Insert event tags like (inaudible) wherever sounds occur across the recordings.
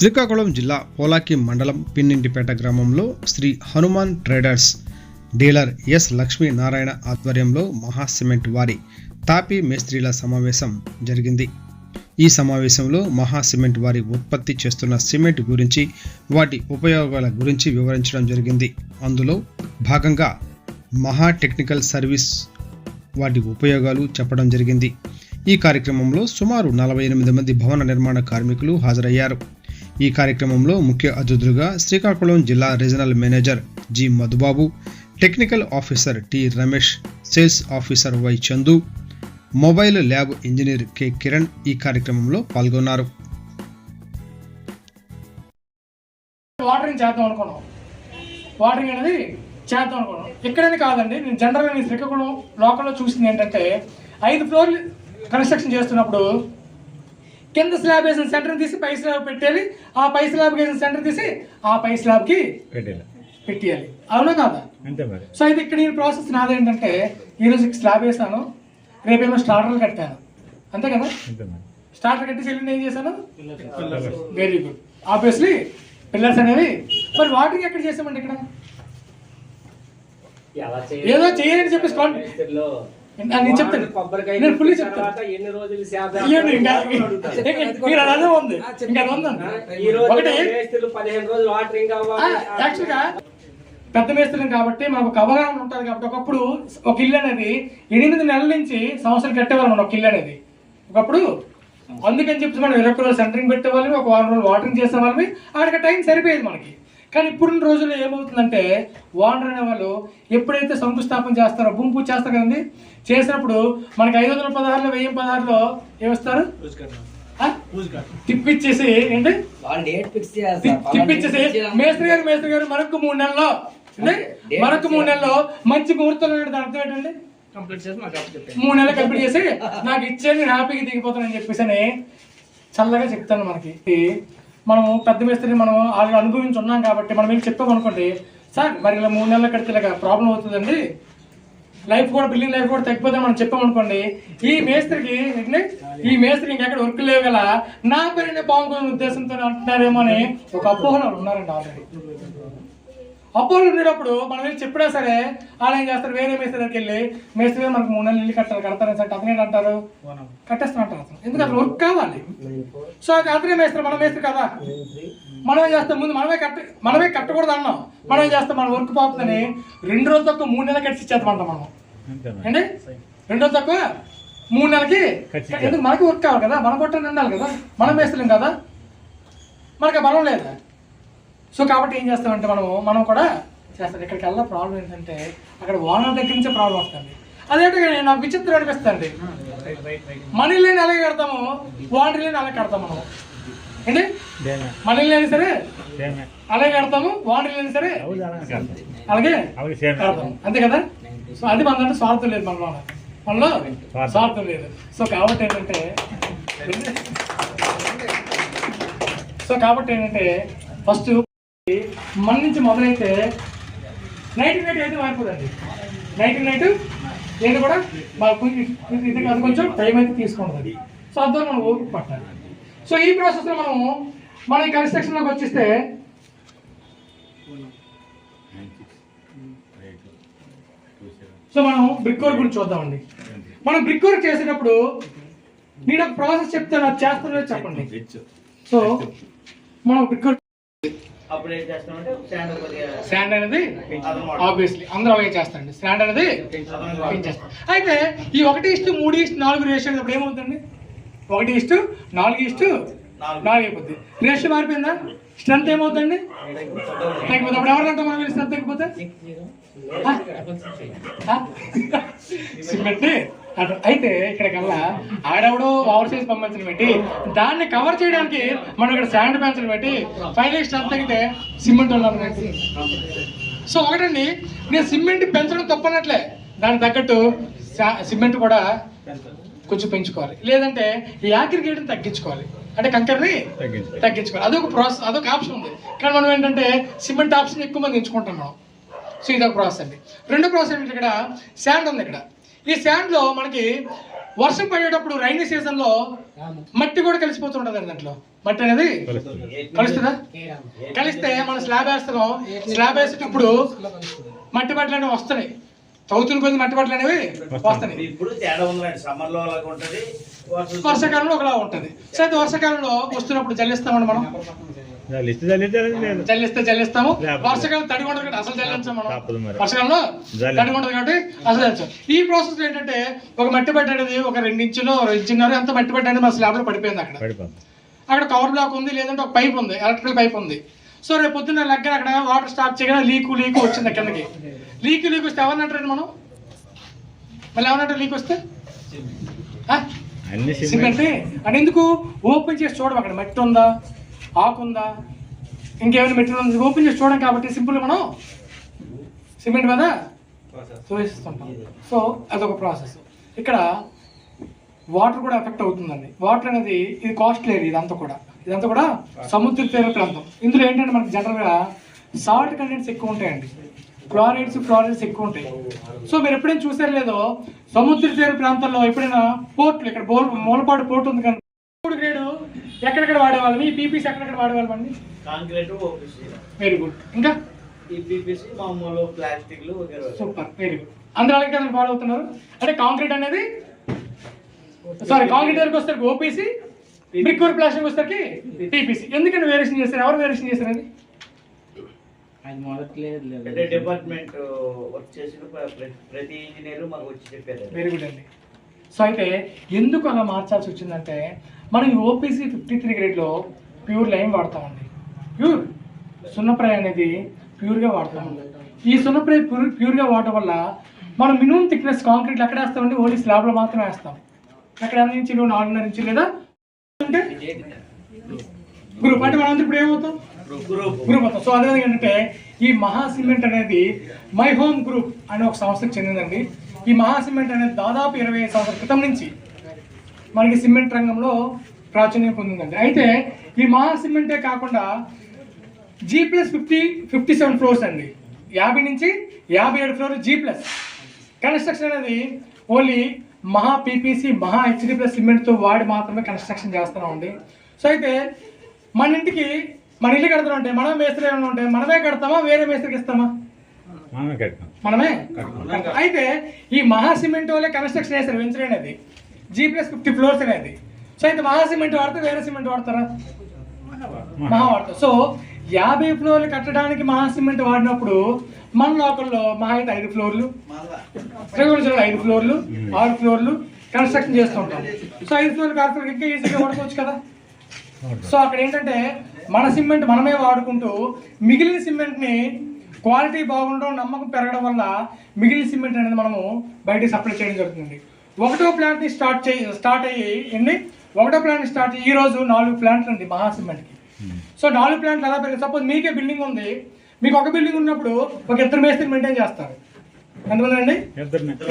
శ్రీకాకుళం జిల్లా పోలాకి మండలం పిన్నింటిపేట గ్రామంలో Shri Hanuman traders dealer S Lakshminarayana ఆధ్వర్యంలో మహాసిమెంట్ వారి తాపీ మేస్త్రీల సమావేశం జరిగింది. ఈ సమావేశంలో మహాసిమెంట్ వారి ఉత్పత్తి చేస్తున్న సిమెంట్ గురించి వాటి ఉపయోగాల గురించి వివరించడం జరిగింది. అందులో భాగంగా మహా టెక్నికల్ సర్వీస్ వాటి ఉపయోగాలు చెప్పడం జరిగింది. ఈ కార్యక్రమంలో సుమారు నలభై ఎనిమిది మంది భవన నిర్మాణ కార్మికులు హాజరయ్యారు. ఈ కార్యక్రమంలో ముఖ్య అతిథులుగా శ్రీకాకుళం జిల్లా regional manager G Madhubabu technical officer T Ramesh sales officer Y Chandu mobile lab engineer K Kiran ఈ కార్యక్రమంలో పాల్గొన్నారు. వాటరింగ్ చేద్దాం అనుకున్నాం. వాటరింగ్ అనేది చేద్దాం అనుకున్నాం. ఇక్కడనే కాదండి నేను జనరల్గా నేను శ్రీకాకుళం లోకల్లో చూసింది ఏంటంటే ఐదు ఫ్లోర్లు కన్స్ట్రక్షన్ చేస్తున్నప్పుడు కింద స్లాబ్ వేసిన సెంటర్ తీసి పై స్లాబ్ పెట్టాలి ఆ పై స్లాబ్ వేసిన సెంటర్ తీసి ఆ పై స్లాబ్కి పెట్టేలా పెట్టేయాలి. అవునా కాదా? సో అయితే ఇక్కడ నేను ప్రాసెస్ నాదేంటంటే ఈరోజు స్లాబ్ వేసాను. రేపేమో స్టార్టర్లు కట్టాను. అంతే కదా? స్టార్టర్ కట్టి సెల్లింగ్ ఏం చేశాను? వెరీ గుడ్ ఆబ్వియస్లీ పిల్లర్స్ అనేవి. మరి వాటికి ఎక్కడ చేసామండి ఇక్కడ? ఏదో చేయాలని చెప్పి స్టార్ట్ నేను చెప్తాను. నేను తర్వాత చెప్తాను. ఎన్ని రోజులు ఉంది. ఇంకా ఈ రోజు పదిహేను రోజులు వాటరింగ్ యాక్చువల్గా పెద్ద మేస్త్రం కాబట్టి మనకు ఒక అవగాహన ఉంటుంది కాబట్టి ఒకప్పుడు ఒక ఇల్లు అనేది ఎనిమిది నెలల నుంచి సంవత్సరం కట్టేవాళ్ళం ఒక ఇల్లు అనేది. ఒకప్పుడు అందుకని చెప్పి మనం ఇరవై రోజులు సెంటరింగ్ పెట్టేవాళ్ళమి ఒక వారం రోజులు వాటరింగ్ చేసేవాళ్ళమి. ఆడికి టైం సరిపోయేది మనకి. కానీ ఇప్పుడున్న రోజుల్లో ఏమవుతుందంటే ఓనర్ అనే వాళ్ళు ఎప్పుడైతే శంకుస్థాపన చేస్తారో భూమి పూజ చేస్తారు కదండి? చేసినప్పుడు మనకి ఐదు వందల పదహారులో వెయ్యి పదహారులో ఏమిస్తారు? తిప్పిచ్చేసి ఏంటి? తిప్పిచ్చేసి మేస్త్రి గారు మేస్త్రి గారు మరొక మూడు నెలల్లో అంటే మరొక మూడు నెలల్లో మంచి ముహూర్తం అనేది అర్థం ఏంటండి? మూడు నెలలు కంప్లీట్ చేసి నాకు ఇచ్చేది నేను హ్యాపీగా దిగిపోతానని చెప్పేసి అని చల్లగా చెప్తాను మనకి. మనము పెద్ద మేస్త్రిని మనం ఆల్రెడీ అనుభవించి ఉన్నాం కాబట్టి మనం ఏం చెప్పామనుకోండి సార్ మరి ఇలా మూడు నెలలు కడితే ఇలాగ ప్రాబ్లం అవుతుందండి? లైఫ్ కూడా బిల్డింగ్ లైఫ్ కూడా తగ్గిపోతే మనం చెప్పామనుకోండి ఈ మేస్త్రికి ఈ మేస్త్రి ఇంకెక్కడ వర్క్ లేవు గల నా పేరునే బాగుంటుంది ఉద్దేశంతో అంటున్నారేమో అని ఒక అపోహలు ఉన్నారండి ఆల్రెడీ. అపోహలు ఉండేటప్పుడు మనం వెళ్ళి చెప్పినా సరే వాళ్ళు ఏం చేస్తారు? వేరే మేస్త్రి దగ్గరికి వెళ్ళి మేస్త్రి మనకు మూడు నెలలు ఇల్లు కట్టాలి కడతారని సార్ అతను ఏంటంటారు కట్టేస్తాను అంటారు అతను. ఎందుకంటే వర్క్ కావాలి. సో అది అతనే మేస్త్రి మన మేస్త్రి కదా. మనం ఏం చేస్తాం? ముందు మనమే కట్ట మనమే కట్టకూడదు అన్నాం. మనం ఏం చేస్తాం? మన వర్క్ పోతుందని రెండు రోజులు తక్కువ మూడు నెలలు కట్టి ఇచ్చేస్తామంటాం మనం. ఏంటి? రెండు రోజులు తక్కువ మూడు నెలలకి. ఎందుకు? మనకి వర్క్ కావాలి కదా. మన కొట్టని ఉండాలి కదా. మనం వేస్తలేం కదా. మనకి ఆ బలం లేదా? సో కాబట్టి ఏం చేస్తామంటే మనము మనం కూడా చేస్తాం. ఇక్కడికి వెళ్ళా ప్రాబ్లం ఏంటంటే అక్కడ ఓనర్ దగ్గర నుంచే ప్రాబ్లం వస్తుంది. అదేంటి నాకు విచిత్రం అనిపిస్తుంది. మన ఇల్లు అలాగే కడతాము? ఓనర్ ఇల్లు అలాగే కడతాం మనం? ఏంటి? మన అయినా సరే అలాగే కడతాము ఓనర్ అయినా సరే అలాగే అలాగే సేమ్ కడతాం. అంతే కదా? సో అది మన దాంట్లో స్వార్థం లేదు మనలో. మనలో. స్వార్థం. లేదు. సో కాబట్టి ఏంటంటే (laughs) సో కాబట్టి ఏంటంటే ఫస్ట్ మన నుంచి మొదలైతే నైట్ నైట్ అయితే మారిపోదండి. నైట్ నైట్ ఏది కూడా కొంచెం- ఇది అది కొంచెం టైం అయితే తీసుకుంటుంది. సో అందులో మనం ఓపిక పట్టాలి. సో ఈ ప్రాసెస్లో మనము మన ఈ కన్స్ట్రక్షన్లోకి వచ్చేస్తే సో మనం బ్రిక్ వర్క్ గురించి చూద్దామండి. మనం బ్రిక్ వర్క్ చేసేటప్పుడు నేను ఒక ప్రాసెస్ చెప్తాను అది చేస్తానో చెప్పండి. సో మనం బ్రిక్ వర్క్ అప్పుడు ఏం చేస్తామంటే స్టాండ్ కొద్దిగా స్టాండ్ అనేది ఆబ్వియస్లీ అందరూ అలాగే చేస్తారండి. స్టాండ్ అనేది పెంచేస్తాం అయితే ఈ ఒకటి ఇష్టు మూడు ఇష్టు నాలుగు రేషియో అప్పుడు ఏమవుతుంది ఒకటి ఇష్టు నాలుగు ఇష్టు నాలుగు. అయిపోద్ది. రేషియో మారిపోయిందా? స్ట్రెంత్ ఏమవుతుందండి? తగ్గిపోతే అప్పుడు ఎవరు అంటాం మనం స్ట్రెంత్ తగ్గిపోతే? సిమెంట్? అయితే ఇక్కడికల్లా ఆడెవడో ఓవర్ సైజ్ పంపించడం పెట్టి దాన్ని కవర్ చేయడానికి మనం ఇక్కడ శాండ్ పెంచడం పెట్టి ఫైనల్ స్ట్రెంత్ తగ్గితే సిమెంట్ ఉన్నాను సో ఒకటండి నేను సిమెంట్ పెంచడం తప్పనట్లే. దానికి తగ్గట్టు సిమెంట్ కూడా కొంచెం పెంచుకోవాలి. లేదంటే ఈ యాక్రికేట్ని తగ్గించుకోవాలి. అంటే కంకర్ని తగ్గించుకోవాలి. తగ్గించుకోవాలి. అదొక ప్రాసెస్ అదొక ఆప్షన్ ఉంది. కానీ మనం ఏంటంటే సిమెంట్ ఆప్షన్ ఎక్కువ మంది ఎంచుకుంటాం మనం. సో ఇదొక ప్రాసెస్ అండి. రెండో ప్రాసెస్ ఏంటంటే ఇక్కడ శాండ్ ఉంది ఇక్కడ. ఈ శాండ్లో మనకి వర్షం పడేటప్పుడు రైనీ సీజన్లో మట్టి కూడా కలిసిపోతుంటది దాంట్లో. మట్టి అనేది కలుస్తుందా. కలిస్తే మనం స్లాబ్ వేస్తున్నాం స్లాబ్ వేసేటప్పుడు మట్టి బట్టలు అనేవి వస్తున్నాయి. చదువుతున్న కొద్ది మట్టి బట్టలు అనేవి వస్తున్నాయి. ఇప్పుడు తేడా ఉందండి. సమ్మర్లో అలాగ ఉంటది. వర్షం వర్షాకాలంలో ఒకలా ఉంటది. సో అయితే వర్షాకాలంలో వస్తున్నప్పుడు జల్లిస్తామండి మనం. జల్లిస్తాము లేకపోతే- వర్షాకాలం తడి ఉండదు కాబట్టి అసలు జల్లించాం మనం. వర్షాకాలంలో. తడి ఉండదు కాబట్టి అసలు ఈ ప్రాసెస్ ఏంటంటే ఒక మట్టి బట్ట అనేది ఒక రెండు ఇంచులు ఇంచున్నర ఎంత మట్టి అనేది మా స్లాబ్లో పడిపోయింది అక్కడ. అక్కడ కవర్ బ్లాక్ ఉంది లేదంటే ఒక పైప్ ఉంది ఎలక్ట్రికల్ పైప్ ఉంది. సో రేపు పొద్దున్న లగ్గర అక్కడ వాటర్ స్టాప్ చేయగానే లీకు లీకు వచ్చింది కిందకి. లీక్ లీక్ వస్తే ఎవరిని అంటారండి మనం? మళ్ళీ ఎవరంటారు లీక్ వస్తే? సిమెంట్. అని ఎందుకు? ఓపెన్ చేసి చూడం అక్కడ. మట్టి ఉందా? ఆకు ఉందా ఇంకేమైనా మెటీరియల్ ఉంది? ఓపెన్ చేసి చూడం కాబట్టి సింపుల్ మనం సిమెంట్ మీద చూపిస్తుంటాం సో అదొక ప్రాసెస్ ఇక్కడ వాటర్ కూడా ఎఫెక్ట్ అవుతుందండి. వాటర్ అనేది ఇది కాస్ట్లీ ఇదంతా కూడా. ఇదంతా కూడా సముద్ర తీర ప్రాంతం. ఇందులో ఏంటంటే మనకి జనరల్గా సాల్ట్ కంటెంట్స్ ఎక్కువ ఉంటాయండి. క్లోరైడ్స్ ఫ్లోరైడ్స్ ఎక్కువ ఉంటాయి. సో మీరు ఎప్పుడైనా చూసారు లేదో సముద్ర తీర ప్రాంతాల్లో ఎప్పుడైనా పోర్ట్లు ఇక్కడ బోల్ మూలపాడు పోర్ట్ ఉంది కానీ మూడు గ్రేడు ఎక్కడెక్కడ వాడేవాళ్ళం? ఈ పీపీసీ ఎక్కడెక్కడ వాడేవాళ్ళం అండి? Concrete OPC. వెరీ గుడ్ ఇంకా? ఈ పీపీసీ మామూలు ప్లాస్టిక్లు సూపర్ వెరీ గుడ్ అందరూ అలాగే కదా ఫాలో అవుతున్నారు? అంటే కాంక్రీట్ అనేది? సారీ కాంక్రీట్ వరకు వస్తారు ఓపీసీ? బ్రిక్ వర్క్ ప్లాస్టిక్ వస్తారు టీపీసీ ఎందుకంటే వేరియేషన్ చేస్తారు ఎవరు వేరియేషన్ చేస్తారు అది అంటే డిపార్ట్మెంట్ వర్క్ చేసిన ప్ర- ప్ర- ప్రతి ఇంజనీర్ మాకు వచ్చి చెప్పారు. వెరీ గుడ్ అండి. సో అయితే ఎందుకు అలా మార్చాల్సి వచ్చిందంటే మనం ఓపీసీ ఫిఫ్టీ త్రీ గ్రేడ్లో ప్యూర్ లైన్ వాడతామండి ప్యూర్ సున్నప్రాయ్ అనేది ప్యూర్గా వాడతామండి ఈ సున్నప్రై ప్యూర్ ప్యూర్గా వాడటం వల్ల మనం మినిమం థిక్నెస్ కాంక్రీట్ ఎక్కడ వేస్తామండి ఓన్లీ స్లాబ్లో మాత్రమే వేస్తాం. ఎక్కడ ఎన్ని ఇంచులు నాలుగున్నర ఇంచులు లేదా? అంటే గ్రూప్ అంటే మనం ఇప్పుడు ఏమవుతాం? గ్రూప్ అవుతాం సో అదే ఏంటంటే ఈ మహా సిమెంట్ అనేది మై హోమ్ గ్రూప్ అనే ఒక సంస్థకు చెందిందండి. ఈ మహా సిమెంట్ అనేది దాదాపు ఇరవై ఐదు సంవత్సరాల క్రితం నుంచి మనకి సిమెంట్ రంగంలో ప్రాచుర్యం పొందిందండి. అయితే ఈ మహా సిమెంటే కాకుండా G plus fifty fifty seven floors అండి. యాభై నుంచి యాభై ఏడు ఫ్లోర్ జీ ప్లస్ కన్స్ట్రక్షన్ అనేది only Maha PPC Maha HD plus సిమెంట్తో వాడి మాత్రమే కన్స్ట్రక్షన్ చేస్తున్నామండి సో అయితే మన ఇంటికి మన ఇల్లు కడుతున్నాం అంటే మనం మేస్త్రి ఏమైనా ఉంటే మనమే కడతామా వేరే మేస్త్రికి ఇస్తామా? మనమే అయితే ఈ మహా సిమెంట్ వాళ్ళే కన్స్ట్రక్షన్ చేస్తారు వెంచర్ అనేది జీ ప్లస్ ఫిఫ్టీ ఫ్లోర్స్ అనేది సో అయితే మహా సిమెంట్ వాడితే వేరే సిమెంట్ వాడతారా? మహా వాడతారు సో యాభై ఫ్లోర్లు కట్టడానికి మహా సిమెంట్ వాడినప్పుడు మన లోకల్లో మహా అయితే ఐదు ఫ్లోర్లు శ్రీకాకుళం ఐదు ఫ్లోర్లు ఆరు ఫ్లోర్లు కన్స్ట్రక్షన్ చేస్తుంటాం సో ఐదు ఫ్లోర్లు ఆరు ఫ్లోర్లు ఇంకా ఈజీగా వాడుకోవచ్చు కదా? సో అక్కడ ఏంటంటే మన సిమెంట్ మనమే వాడుకుంటూ మిగిలిన సిమెంట్ని క్వాలిటీ బాగుండడం నమ్మకం పెరగడం వల్ల మిగిలిన సిమెంట్ అనేది మనము బయటికి సప్లై చేయడం జరుగుతుంది. ఒకటో ప్లాంట్ని స్టార్ట్ చేయి స్టార్ట్ అయ్యి ఎన్ని? ఒకటో ప్లాంట్ స్టార్ట్ అయ్యి ఈ రోజు నాలుగు ప్లాంట్లు ఉంది మహా సిమెంట్కి. సో నాలుగు ప్లాంట్లు ఎలా పెరిగి సపోజ్ మీకే బిల్డింగ్ ఉంది. మీకు ఒక బిల్డింగ్ ఉన్నప్పుడు ఒక ఇద్దరు మేస్త్రి మెయింటైన్ చేస్తారు. ఎంతమంది అండి?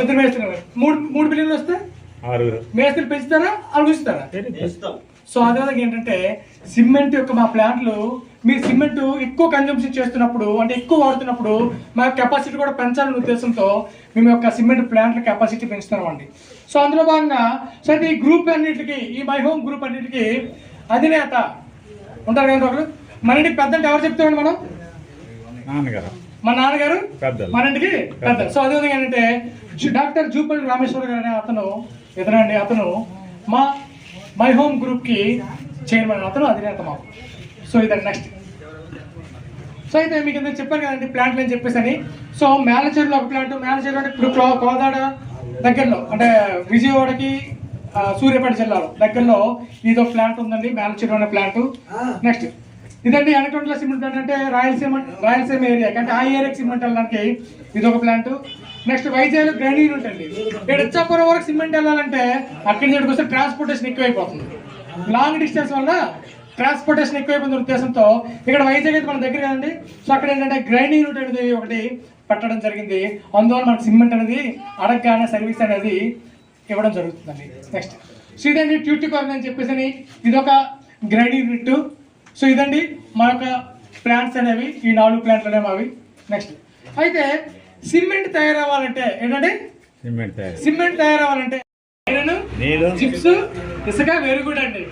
ఇద్దరు మేస్త్రి మూడు మూడు బిల్డింగ్లు వస్తే? మేస్త్రి పెంచుతారా? అలా ఉంచుతారా సో అదేవిధంగా ఏంటంటే సిమెంట్ యొక్క మా ప్లాంట్లు మీరు సిమెంట్ ఎక్కువ కన్జంప్షన్ చేస్తున్నప్పుడు అంటే ఎక్కువ వాడుతున్నప్పుడు మా కెపాసిటీ కూడా పెంచాలనే ఉద్దేశంతో మేము యొక్క సిమెంట్ ప్లాంట్ల కెపాసిటీ పెంచుతున్నామండి. సో అందులో భాగంగా సో అయితే ఈ గ్రూప్ అన్నిటికీ ఈ మై హోమ్ గ్రూప్ అన్నిటికీ అధినేత ఉంటారు కదా ఒకరు? మన ఇంటికి పెద్ద అంటే ఎవరు చెప్తామండి మనం? నాన్నగారు. మా నాన్నగారు. మన ఇంటికి పెద్ద సో అదేవిధంగా ఏంటంటే డాక్టర్ జూపల్లి రామేశ్వర గారు అనే అతను ఎదురండి అతను మా మై హోమ్ గ్రూప్కి చైర్మన్ అతను అధినేత మాకు. సో ఇదండి నెక్స్ట్. సో అయితే మీకు ఇంత చెప్పాను కదండి ప్లాంట్లు అని చెప్పేసి అని సో మేనేజర్లో ఒక ప్లాంట్ మేనేజర్లో అంటే ఇప్పుడు కోదాడ దగ్గరలో అంటే విజయవాడకి సూర్యాపేట జిల్లాలో. దగ్గరలో ఇది ఒక ప్లాంట్ ఉందండి మేనేజర్ అనే ప్లాంట్ నెక్స్ట్ ఇదండి అనకొండల సిమెంట్ ప్లాంట్ అంటే రాయలసీమ రాయలసీమ ఏరియా అంటే ఆ ఏరియాకి సిమెంట్ వెళ్ళడానికి ఇది ఒక ప్లాంట్ నెక్స్ట్ వైజాగ్ గ్రైండింగ్ ఉంటుంది ఇక్కడ ఇచ్చాపురం వరకు సిమెంట్ వెళ్ళాలంటే అక్కడి నుంచి వస్తే ట్రాన్స్పోర్టేషన్ ఎక్కువైపోతుంది. లాంగ్ డిస్టెన్స్ వల్ల ట్రాన్స్పోర్టేషన్ ఎక్కువైపోయిన ఉద్దేశంతో ఇక్కడ వైజాగ్ అయితే మన దగ్గర కదండి. సో అక్కడ ఏంటంటే గ్రైండింగ్ యూనిట్ అనేది ఒకటి పెట్టడం జరిగింది. అందువల్ల మనకి సిమెంట్ అనేది అడగగానే సర్వీస్ అనేది ఇవ్వడం జరుగుతుందండి. నెక్స్ట్ సో ఇదండి ట్యూటీ కార్న్ అని చెప్పేసి అని ఇది ఒక గ్రైండింగ్ యూనిట్ సో ఇదండి మన యొక్క ప్లాంట్స్ అనేవి. ఈ నాలుగు ప్లాంట్లు అనేవి అవి నెక్స్ట్ అయితే సిమెంట్ తయారవ్వాలంటే ఏంటంటే సిమెంట్ తయారు. సిమెంట్ తయారవ్వాలంటే నీళ్ళు. చిప్స్ ఇసుక వెరీ గుడ్ అండి.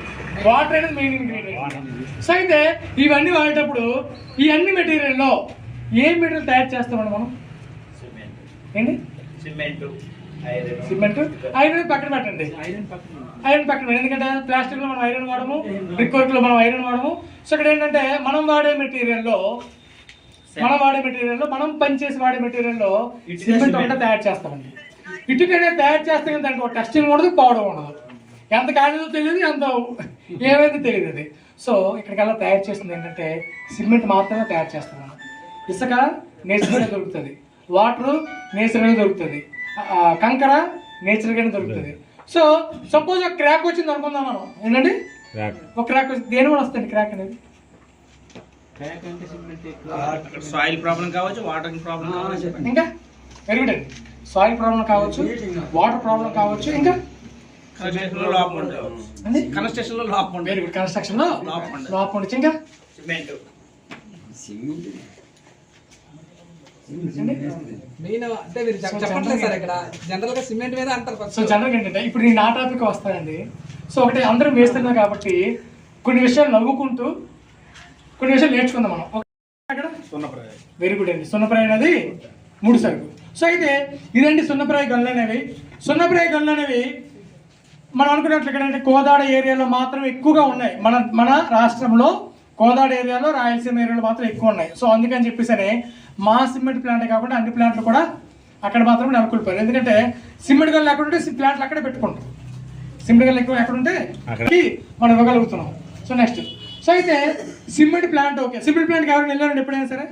వాటర్ అనేది మెయిన్ ఇంగ్రీడియంట్ సో అయితే ఇవన్నీ వాడేటప్పుడు ఈ అన్ని మెటీరియల్లో ఏ మెటీరియల్ తయారు చేస్తామండి మనం? సిమెంట్ ఏంటి? సిమెంట్ ఐరన్ సిమెంట్ ఐరన్ పక్కన పెట్టండి. ఐరన్ పక్కన పెట్టండి. ఎందుకంటే ప్లాస్టిక్లో మనం ఐరన్ వాడము బ్రిక్ వర్క్లో మనం ఐరన్ వాడము. సో ఇక్కడ ఏంటంటే మనం వాడే మెటీరియల్లో మనం వాడే మెటీరియల్లో మనం పనిచేసి వాడే మెటీరియల్లో సిమెంట్ సిమెంట్. ఒకటే తయారు చేస్తామండి. ఇటుకనే తయారు చేస్తే దానికి ఒక టెస్టింగ్ ఉండదు పౌడర్ ఉండదు. ఎంత కాలేదో తెలియదు ఎంత ఏమైందో తెలియదు అది. సో ఇక్కడికల్లా తయారు చేస్తుంది ఏంటంటే సిమెంట్ మాత్రమే తయారు చేస్తాం మనం ఇసుక నేచురల్గా దొరుకుతుంది. వాటర్ నేచురల్గా దొరుకుతుంది. కంకర నేచురల్గానే దొరుకుతుంది. సో సపోజ్ ఒక క్రాక్ వచ్చింది అనుకుందాం మనం. ఏంటండి? ఒక క్రాక్ వచ్చి దేని వల్ల వస్తుంది క్రాక్ అనేది? సాయిల్ ప్రాబ్లం కావచ్చు వాటర్ ప్రాబ్లం కావచ్చు. ఇంకా వెరీ గుడ్ అండి. సాయిల్ ప్రాబ్లం కావచ్చు వాటర్ ప్రాబ్లం కావచ్చు ఇంకా? కన్స్ట్రక్షన్లో లోపం అండి కన్స్ట్రక్షన్లో లోపం ఉండదు. వెరీ గుడ్ కన్స్ట్రక్షన్లో లోపం ఉండదు. లోపం ఉండొచ్చు ఇంకా? సిమెంట్. మెయిన్ అంటే మీరు చెప్- చెప్పట్లేదు సార్ ఇక్కడ. జనరల్గా సిమెంట్ మీద అంటారు సో ఫస్ట్ జనరల్గా ఏంటంటే ఇప్పుడు నేను నా టాపిక్ వస్తానండి. సో ఒకటి అందరూ వేస్తున్నాం కాబట్టి కొన్ని విషయాలు నవ్వుకుంటూ కొన్ని విషయాలు నేర్చుకుందాం మనం. ఓకే? అక్కడ వెరీ గుడ్ అండి. సున్నప్రాయ అనేది మూడు సరుకు సో అయితే ఇదండి సున్నప్రాయ గనులు అనేవి. సున్నప్రాయ గనులు అనేవి మనం అనుకున్నట్లు ఇక్కడ అంటే కోదాడ ఏరియాలో మాత్రం ఎక్కువగా ఉన్నాయి. మన మన రాష్ట్రంలో కోదాడ ఏరియాలో రాయలసీమ ఏరియాలో మాత్రం ఎక్కువ ఉన్నాయి. సో అందుకని చెప్పేసి మా సిమెంట్ ప్లాంట్ కాకుండా అన్ని ప్లాంట్లు కూడా అక్కడ మాత్రం నెలకొల్పారు ఎందుకంటే సిమెంట్ గల్లు ఎక్కడ ఉంటే ప్లాంట్లు అక్కడే పెట్టుకుంటాం. సిమెంట్ గల్లు ఎక్కువ ఎక్కడ ఉంటే అక్కడ. అక్కడికి మనం ఇవ్వగలుగుతున్నాం. So next. సో అయితే సిమెంట్ ప్లాంట్ ఓకే. సిమెంట్ ప్లాంట్కి ఎవరైనా వెళ్ళారండి ఎప్పుడైనా సరే?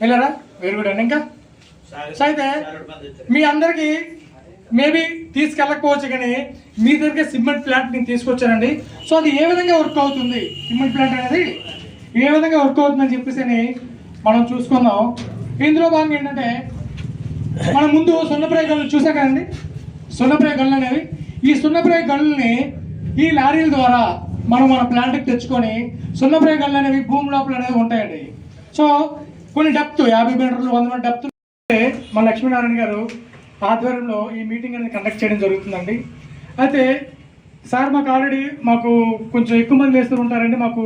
వెళ్ళారా? వెరీ గుడ్ అండి ఇంకా? సో అయితే మీ అందరికి మేబీ తీసుకెళ్ళకపోవచ్చు కానీ మీ దగ్గర సిమెంట్ ప్లాంట్ నేను తీసుకొచ్చానండి. సో అది ఏ విధంగా వర్క్ అవుతుంది? సిమెంట్ ప్లాంట్ అనేది ఏ విధంగా వర్క్ అవుతుందని చెప్పేసి అని మనం చూసుకుందాం. ఇందులో భాగంగా ఏంటంటే మనం ముందు సున్నప్రాయ గళ్ళు చూసా కదండి? సున్నప్రాయ గళ్ళు అనేవి. ఈ సున్నప్రాయ గళ్ళని ఈ లారీల ద్వారా మనం మన ప్లాంట్కి తెచ్చుకొని సున్నప్రాయ గళ్ళు అనేవి భూమి లోపల అనేవి ఉంటాయండి. సో కొన్ని డెప్త్ యాభై మీటర్లు వంద మీటర్ డెప్త్ మన లక్ష్మీనారాయణ గారు ఆధ్వర్యంలో ఈ మీటింగ్ అనేది కండక్ట్ చేయడం జరుగుతుందండి. అయితే సార్ మాకు ఆల్రెడీ మాకు కొంచెం ఎక్కువ మంది వేస్తూ ఉంటారండి. మాకు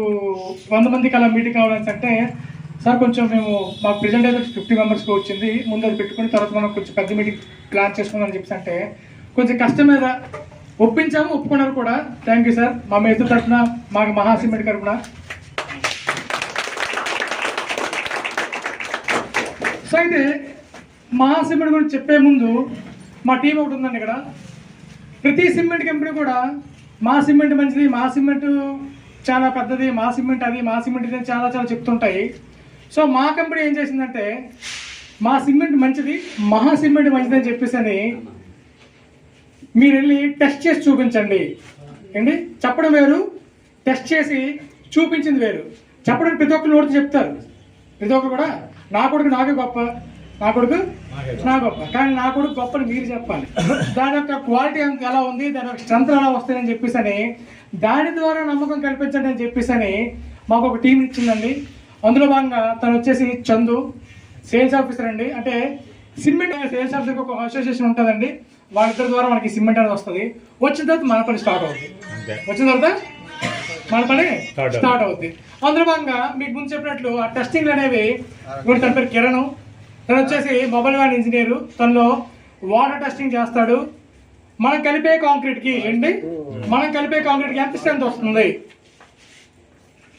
వంద మందికి అలా మీటింగ్ కావాలని అంటే సార్ కొంచెం మేము మాకు ప్రెజెంట్ అయితే ఫిఫ్టీ మెంబర్స్కి వచ్చింది. ముందు అది పెట్టుకుని తర్వాత మనం కొంచెం పెద్ద మీటింగ్ ప్లాన్ చేసుకుందామని చెప్పేసి అంటే కొంచెం కష్టం మీద ఒప్పించాము ఒప్పుకున్నారు కూడా. థ్యాంక్ యూ సార్ మా మీద తరఫున మాకు మహాసిమెంట్ తరఫున. సో అయితే మహాసిమెంట్ గురించి చెప్పే ముందు మా టీం ఒకటి ఉందండి ఇక్కడ. ప్రతి సిమెంట్ కంపెనీ కూడా మా సిమెంట్ మంచిది మా సిమెంట్ చాలా పెద్దది మా సిమెంట్ అది మా సిమెంట్ ఇది చాలా చాలా చెప్తుంటాయి. సో మా కంపెనీ ఏం చేసిందంటే మా సిమెంట్ మంచిది మహా సిమెంట్ మంచిది అని చెప్పేసి అని మీరు వెళ్ళి టెస్ట్ చేసి చూపించండి. ఏంటి? చెప్పడం వేరు టెస్ట్ చేసి చూపించింది వేరు. చెప్పడం ప్రతి ఒక్కరు నోటితో చెప్తారు. ప్రతి ఒక్కరు కూడా నా కొడుకు నాకే గొప్ప. నా కొడుకు? నా గొప్ప. కానీ నా కొడుకు గొప్పని మీరు చెప్పాలి. దాని యొక్క క్వాలిటీ ఎలా ఉంది? దాని యొక్క స్ట్రెంత్ ఎలా వస్తాయని చెప్పేసి అని దాని ద్వారా నమ్మకం కల్పించండి అని చెప్పేసి అని మాకు ఒక టీం ఇచ్చిందండి. అందులో భాగంగా తను వచ్చేసి చందు సేల్స్ ఆఫీసర్ అండి. అంటే సిమెంట్ సేల్స్ ఆఫీసర్ ఒక అసోసియేషన్ ఉంటుందండి. వాళ్ళిద్దరి ద్వారా మనకి సిమెంట్ అనేది వస్తుంది. వచ్చిన తర్వాత మన పని స్టార్ట్ అవుతుంది వచ్చిన తర్వాత మన పని అవుతుంది. స్టార్ట్ అవుద్ది. అందులో భాగంగా మీకు ముందు చెప్పినట్లు ఆ టెస్టింగ్ అనేవి ఇప్పుడు తన పేరు కిరణ్. తను వచ్చేసి మొబైల్ వ్యాన్ ఇంజనీర్. తనలో వాటర్ టెస్టింగ్ చేస్తాడు. మనం కలిపే కాంక్రీట్కి ఏంటి? మనం కలిపే కాంక్రీట్కి ఎంత స్ట్రెంత్ వస్తుంది?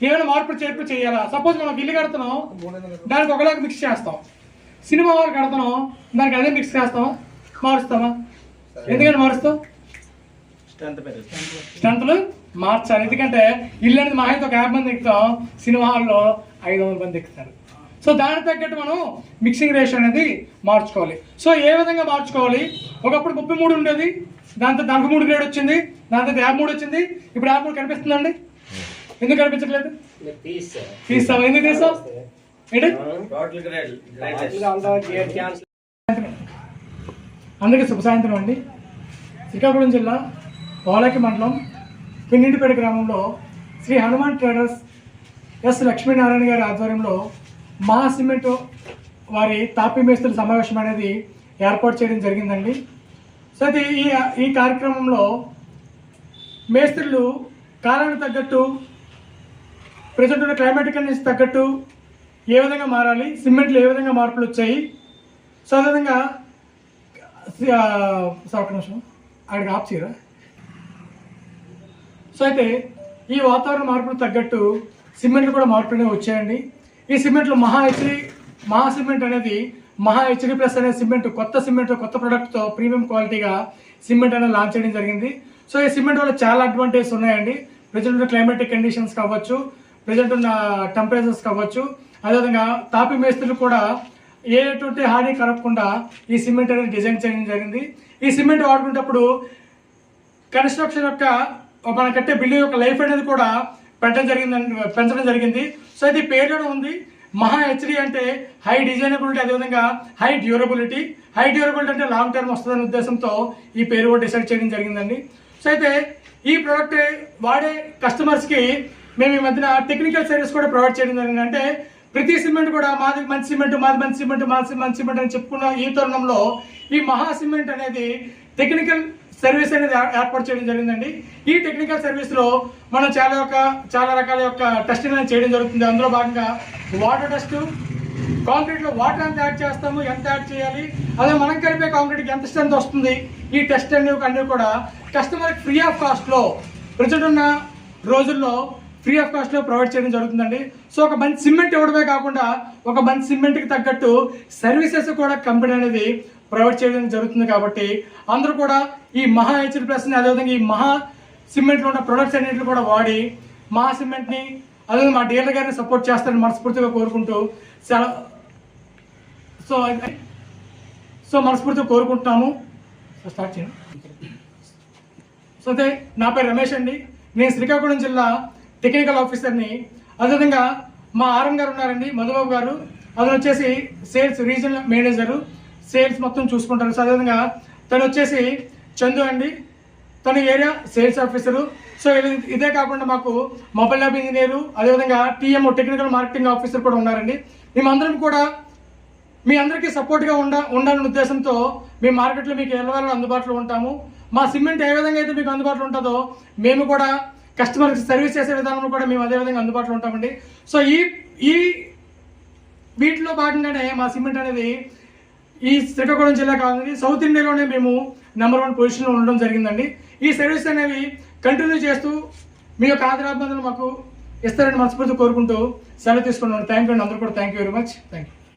ఏమైనా మార్పు చేర్పు చేయాలా? సపోజ్ మనం ఇల్లు కడుతున్నాం. దానికి ఒకలాగా మిక్స్ చేస్తాం. సినిమా హాల్ కడుతున్నాం. దానికి అదే మిక్స్ చేస్తాం. మారుస్తామా? ఎందుకంటే మారుస్తాం? స్ట్రెంత్లు మార్చాలి. ఎందుకంటే ఇల్లు అనేది మా అయితే ఒక యాభై మంది ఎక్కుతాం. సినిమా హాల్లో ఐదు వందల మంది ఎక్కుతారు. సో దానికి తగ్గట్టు మనం మిక్సింగ్ రేషియో అనేది మార్చుకోవాలి. సో ఏ విధంగా మార్చుకోవాలి? ఒకప్పుడు ముప్పై మూడు ఉండేది దాంతో నలభై మూడు గ్రేడ్ వచ్చింది దాంతో యాభై మూడు వచ్చింది ఇప్పుడు యాభై మూడు కనిపిస్తుందండి? ఎందుకు కనిపించట్లేదు? తీస్తాం. ఎందుకు తీస్తాం ఏంటి? టోటల్ గ్రేడ్ అందరికీ శుభ సాయంత్రం అండి. శ్రీకాకుళం జిల్లా పోలాకి మండలం పిన్నింటిపేట గ్రామంలో శ్రీ హనుమాన్ ట్రేడర్స్ ఎస్ లక్ష్మీనారాయణ గారి ఆధ్వర్యంలో మహా సిమెంట్ వారి తాపీ మేస్తుల సమావేశం అనేది ఏర్పాటు చేయడం జరిగిందండి. సో అయితే ఈ ఈ కార్యక్రమంలో మేస్త్రులు కాలానికి తగ్గట్టు ప్రజెంట్ ఉన్న క్లైమేట్ కండిషన్స్ తగ్గట్టు ఏ విధంగా మారాలి సిమెంట్లు ఏ విధంగా మార్పులు వచ్చాయి. సో అదేవిధంగా ఆ, సార్ నిమిషం అక్కడికి ఆఫ్ చేయరా? సో అయితే ఈ వాతావరణ మార్పులు తగ్గట్టు సిమెంట్లు కూడా మార్పులు వచ్చాయండి. ఈ సిమెంట్లు మహా హెచ్డి మహా సిమెంట్ అనేది మహా హెచ్డి ప్లస్ అనే సిమెంట్ కొత్త సిమెంట్ కొత్త ప్రోడక్ట్తో ప్రీమియం క్వాలిటీగా సిమెంట్ అనేది లాంచ్ చేయడం జరిగింది. సో ఈ సిమెంట్ వల్ల చాలా అడ్వాంటేజెస్ ఉన్నాయండి. ప్రజెంట్ ఉన్న క్లైమాటిక్ కండిషన్స్ కావచ్చు ప్రజెంట్ ఉన్న టెంపరేచర్స్ కావచ్చు అదేవిధంగా తాపి మేస్త్రులు కూడా ఏ ఎటువంటి హాని కలగకుండా ఈ సిమెంట్ అనేది డిజైన్ చేయడం జరిగింది. ఈ సిమెంట్ వాడుకునేటప్పుడు కన్స్ట్రక్షన్ యొక్క మనం కట్టే బిల్డింగ్ యొక్క లైఫ్ అనేది కూడా పెట్టడం జరిగింది పెంచడం జరిగింది. సో ఇది పేరులో ఉంది. మహా హెచ్డి అంటే హై డిజైనబిలిటీ అదేవిధంగా హై డ్యూరబిలిటీ హై డ్యూరబిలిటీ అంటే లాంగ్ టర్మ్ వస్తుందనే ఉద్దేశంతో ఈ పేరు కూడా డిసైడ్ చేయడం జరిగిందండి. సో అయితే ఈ ప్రోడక్ట్ వాడే కస్టమర్స్కి మేము ఈ మధ్యన టెక్నికల్ సర్వీస్ కూడా ప్రొవైడ్ చేయడం జరిగింది. అంటే ప్రతి సిమెంట్ కూడా మాది మంచి సిమెంట్ మాది మంచి సిమెంట్ మాది మంచి సిమెంట్ అని చెప్పుకున్న ఈ తరుణంలో ఈ మహా సిమెంట్ అనేది టెక్నికల్ సర్వీస్ అనేది ఏర్పాటు చేయడం జరిగిందండి. ఈ టెక్నికల్ సర్వీస్లో మనం చాలా యొక్క చాలా రకాల యొక్క టెస్టింగ్ అనేది చేయడం జరుగుతుంది. అందులో భాగంగా వాటర్ టెస్ట్ కాంక్రీట్లో వాటర్ ఎంత యాడ్ చేస్తాము ఎంత యాడ్ చేయాలి అదే మనం కలిపే కాంక్రీట్ ఎంత స్ట్రెంత్ వస్తుంది ఈ టెస్ట్ అనేవి అన్నీ కూడా కస్టమర్ ఫ్రీ ఆఫ్ కాస్ట్లో ప్రజెంట్ ఉన్న రోజుల్లో ఫ్రీ ఆఫ్ కాస్ట్లో ప్రొవైడ్ చేయడం జరుగుతుందండి. సో ఒక మంచి సిమెంట్ ఇవ్వడమే కాకుండా ఒక మంచి సిమెంట్కి తగ్గట్టు సర్వీసెస్ కూడా కంపెనీ అనేది ప్రొవైడ్ చేయడం జరుగుతుంది కాబట్టి అందరూ కూడా ఈ మహా హెచ్డి ప్లస్ని అదేవిధంగా ఈ మహా సిమెంట్లో ఉన్న ప్రొడక్ట్స్ అన్నింటిని కూడా వాడి మహా సిమెంట్ని అదే మా డీలర్ గారిని సపోర్ట్ చేస్తారని మనస్ఫూర్తిగా కోరుకుంటూ చాలా సో సో మనస్ఫూర్తిగా కోరుకుంటున్నాము. సో స్టార్ట్ చేయండి. సో అదే నా పేరు రమేష్ అండి. నేను శ్రీకాకుళం జిల్లా టెక్నికల్ ఆఫీసర్ని. అదేవిధంగా మా ఆర్ఎం గారు ఉన్నారండి మధుబాబు గారు. అతను వచ్చేసి సేల్స్ రీజనల్ మేనేజరు. సేల్స్ మొత్తం చూసుకుంటారు. సో అదేవిధంగా తను వచ్చేసి చందు అండి. తన ఏరియా సేల్స్ ఆఫీసరు. సో ఇదే కాకుండా మాకు మొబైల్ ల్యాబ్ ఇంజనీరు అదేవిధంగా టీఎంఓ టెక్నికల్ మార్కెటింగ్ ఆఫీసర్ కూడా ఉన్నారండి. మేమందరం కూడా మీ అందరికీ సపోర్ట్గా ఉండ ఉండాలనే ఉద్దేశంతో మీ మార్కెట్లో మీకు ఎల్లవేళ అందుబాటులో ఉంటాము. మా సిమెంట్ ఏ విధంగా అయితే మీకు అందుబాటులో ఉంటుందో మేము కూడా కస్టమర్కి సర్వీస్ చేసే విధానంలో కూడా మేము అదే విధంగా అందుబాటులో ఉంటామండి. సో ఈ ఈ వీటిలో భాగంగానే మా సిమెంట్ అనేది ఈ శ్రీకాకుళం జిల్లా కావాలి సౌత్ ఇండియాలోనే మేము నెంబర్ వన్ పొజిషన్లో ఉండడం జరిగిందండి. ఈ సర్వీస్ అనేవి కంటిన్యూ చేస్తూ మీ యొక్క ఆదరాభినందనలు మాకు ఇస్తారని మనస్ఫూర్తి కోరుకుంటూ సెలవు తీసుకున్నాను. థ్యాంక్ యూ అండి. అందరూ కూడా thank you very much thank you